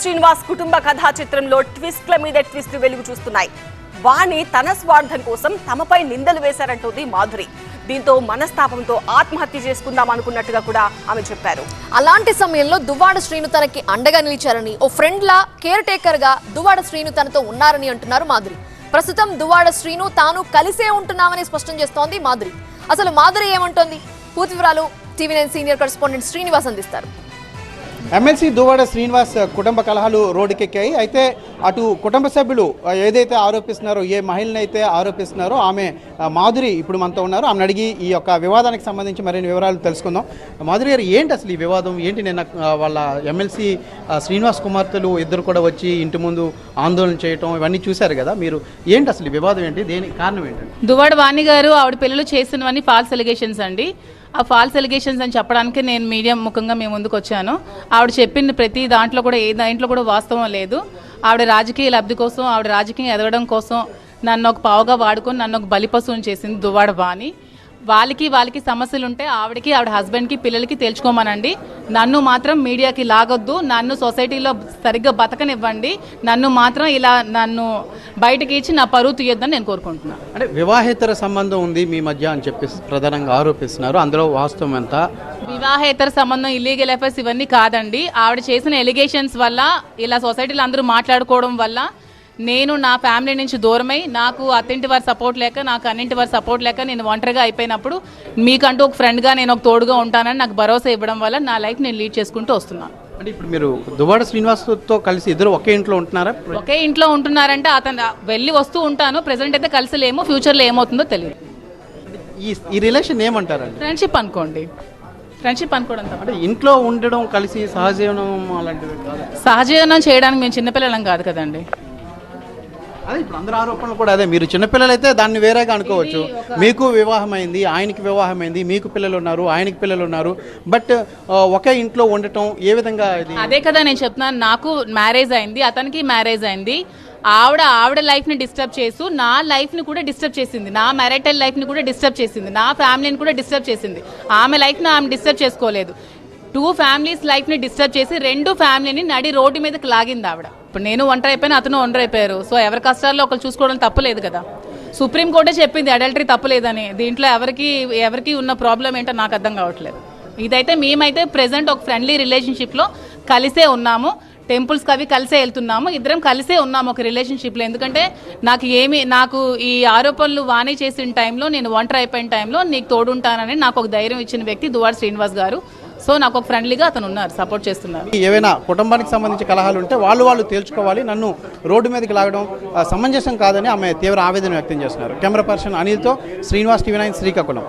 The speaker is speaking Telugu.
శ్రీనివాస్ కుటుంబ కథా చిత్రంలో ట్విస్ట్ల మీద ట్విస్ట్ వెలుగు చూస్తున్నాయి. వాణి తన స్వార్థం కోసం తమపై నిందలు వేశారంటుంది మాధురి. దీంతో మనస్తాపంతో ఆత్మహత్య చేసుకుందాం అనుకున్నట్టుగా కూడా ఆమె చెప్పారు. అలాంటి సమయంలో దువ్వాడ శ్రీను తనకి అండగా నిలిచారని ఓ ఫ్రెండ్ లా కేర్ టేకర్గా దువ్వాడ శ్రీను తనతో ఉన్నారని అంటున్నారు మాధురి. ప్రస్తుతం దువ్వాడ శ్రీను తాను కలిసే ఉంటున్నామని స్పష్టం చేస్తోంది మాధురి. అసలు మాధురి ఏమంటోంది? పూర్తి వివరాలు TV nine senior correspondent Srinivas అందిస్తారు. ఎమ్మెల్సీ దువ్వాడ శ్రీనివాస్ కుటుంబ కలహాలు రోడ్డుకెక్కాయి. అయితే అటు కుటుంబ సభ్యులు ఏదైతే ఆరోపిస్తున్నారో ఏ మహిళనైతే ఆరోపిస్తున్నారో ఆమె మాధురి ఇప్పుడు మనతో ఉన్నారు. ఆమెను అడిగి ఈ యొక్క వివాదానికి సంబంధించి మరిన్ని వివరాలు తెలుసుకుందాం. మాధురి గారు ఏంటి అసలు ఈ వివాదం? ఏంటి నిన్న వాళ్ళ ఎమ్మెల్సీ శ్రీనివాస్ కుమార్తెలు ఇద్దరు కూడా వచ్చి ఇంటి ముందు ఆందోళన చేయటం ఇవన్నీ చూశారు కదా? మీరు ఏంటి అసలు ఈ వివాదం ఏంటి? దేని కారణం ఏంటండి? దువ్వాడ వాణి గారు ఆవిడ పిల్లలు చేసినవన్నీ ఫాల్స్ ఎలిగేషన్స్ అండి. ఆ ఫాల్స్ ఎలిగేషన్స్ అని చెప్పడానికి నేను మీడియం ముఖంగా మేము ముందుకు వచ్చాను. ఆవిడ చెప్పిన ప్రతి దాంట్లో కూడా ఏ దాంట్లో కూడా వాస్తవం లేదు. ఆవిడ రాజకీయ లబ్ధి కోసం ఆవిడ రాజకీయం ఎదగడం కోసం నన్ను ఒక పావుగా వాడుకొని నన్ను ఒక బలిపశువుని చేసింది దువ్వాడ బాని వాళ్ళకి వాళ్ళకి సమస్యలు ఉంటే ఆవిడకి ఆవిడ హస్బెండ్కి పిల్లలకి తేల్చుకోమనండి. నన్ను మాత్రం మీడియాకి లాగొద్దు. నన్ను సొసైటీలో సరిగ్గా బతకనివ్వండి. నన్ను మాత్రం ఇలా నన్ను బయటకి ఇచ్చి నా పరువు తీయొద్దని నేను కోరుకుంటున్నాను అంటే వివాహేతర సంబంధం ఉంది మీ మధ్య అని చెప్పేసి ప్రధానంగా ఆరోపిస్తున్నారు. అందులో వాస్తవం ఎంత? వివాహేతర సంబంధం ఇల్లీగల్ ఎఫైర్స్ ఇవన్నీ కాదండి. ఆవిడ చేసిన ఎలిగేషన్స్ వల్ల ఇలా సొసైటీలో అందరూ మాట్లాడుకోవడం వల్ల నేను నా ఫ్యామిలీ నుంచి దూరమై నాకు అత్తింటి వారి సపోర్ట్ లేక నాకు అన్నింటి వారి సపోర్ట్ లేక నేను ఒంటరిగా అయిపోయినప్పుడు మీకంటూ ఒక ఫ్రెండ్గా నేను ఒక తోడుగా ఉంటానని నాకు భరోసా ఇవ్వడం వల్ల నా లైఫ్ నేను లీడ్ చేసుకుంటూ వస్తున్నాను. అంటే ఇప్పుడు మీరు దువ్వాడ శ్రీనివాస్తో కలిసి ఇద్దరు ఒకే ఇంట్లో ఉంటున్నారా? ఒకే ఇంట్లో ఉంటున్నారంటే అతను వెళ్ళి వస్తూ ఉంటాను ప్రెసెంట్ అయితే కలిసి లేము ఫ్యూచర్లో ఏమవుతుందో తెలియదు. ఈ ఈ రిలేషన్ ఏమంటారండి? ఫ్రెండ్షిప్ అనుకోండి. ఫ్రెండ్షిప్ అనుకోవడం అంటే ఇంట్లో ఉండడం కలిసి సహజీవనం అలాంటివి సహజీవనం చేయడానికి మేము చిన్నపిల్లలం కాదు కదండి. అదే ఇప్పుడు అందరు ఆరోపణలు కూడా అదే. మీరు చిన్నపిల్లలైతే దాన్ని వేరేగా అనుకోవచ్చు. మీకు వివాహమైంది ఆయనకి వివాహమైంది మీకు పిల్లలు ఉన్నారు ఆయనకి పిల్లలు ఉన్నారు. బట్ ఒకే ఇంట్లో ఉండటం ఏ విధంగా ఇది? అదే కదా నేను చెప్తున్నాను. నాకు మ్యారేజ్ అయింది అతనికి మ్యారేజ్ అయింది. ఆవిడ ఆవిడ లైఫ్ని డిస్టర్బ్ చేస్తూ నా లైఫ్ని కూడా డిస్టర్బ్ చేసింది. నా మ్యారిటల్ లైఫ్ని కూడా డిస్టర్బ్ చేసింది. నా ఫ్యామిలీని కూడా డిస్టర్బ్ చేసింది. ఆమె లైఫ్ని ఆమె డిస్టర్బ్ చేసుకోలేదు. టూ ఫ్యామిలీస్ లైఫ్ని డిస్టర్బ్ చేసి రెండు ఫ్యామిలీని నడి రోడ్డు మీదకి లాగింది ఆవిడ. ఇప్పుడు నేను ఒంటరి అయిపోయినా అతను ఒంటరి అయిపోయారు సో ఎవరి కష్టాల్లో ఒకరు చూసుకోవడం తప్పలేదు కదా. సుప్రీం కోర్టే చెప్పింది అడల్టరీ తప్పలేదని. దీంట్లో ఎవరికి ఎవరికి ఉన్న ప్రాబ్లం ఏంటో నాకు అర్థం కావట్లేదు. ఇదైతే మేమైతే ప్రెసెంట్ ఒక ఫ్రెండ్లీ రిలేషన్షిప్లో కలిసే ఉన్నాము. టెంపుల్స్కి అవి కలిసే వెళ్తున్నాము. ఇద్దరం కలిసే ఉన్నాము ఒక రిలేషన్షిప్లో. ఎందుకంటే నాకు ఏమి నాకు ఈ ఆరోపణలు వాణి చేసిన టైంలో నేను ఒంటరి అయిపోయిన టైంలో నీకు తోడుంటానని నాకు ఒక ధైర్యం ఇచ్చిన వ్యక్తి దువార్ శ్రీనివాస్ గారు. సో నాకు ఒక ఫ్రెండ్లీగా అతను ఉన్నారు సపోర్ట్ చేస్తున్నారు. ఏవైనా కుటుంబానికి సంబంధించి కలహాలు ఉంటే వాళ్ళు వాళ్ళు తేల్చుకోవాలి నన్ను రోడ్డు మీదకి లాగడం సమంజసం కాదని ఆమె తీవ్ర ఆవేదన వ్యక్తం చేస్తున్నారు. కెమెరా పర్సన్ అనిల్తో శ్రీనివాస్ టీవీ నైన్ శ్రీకాకుళం.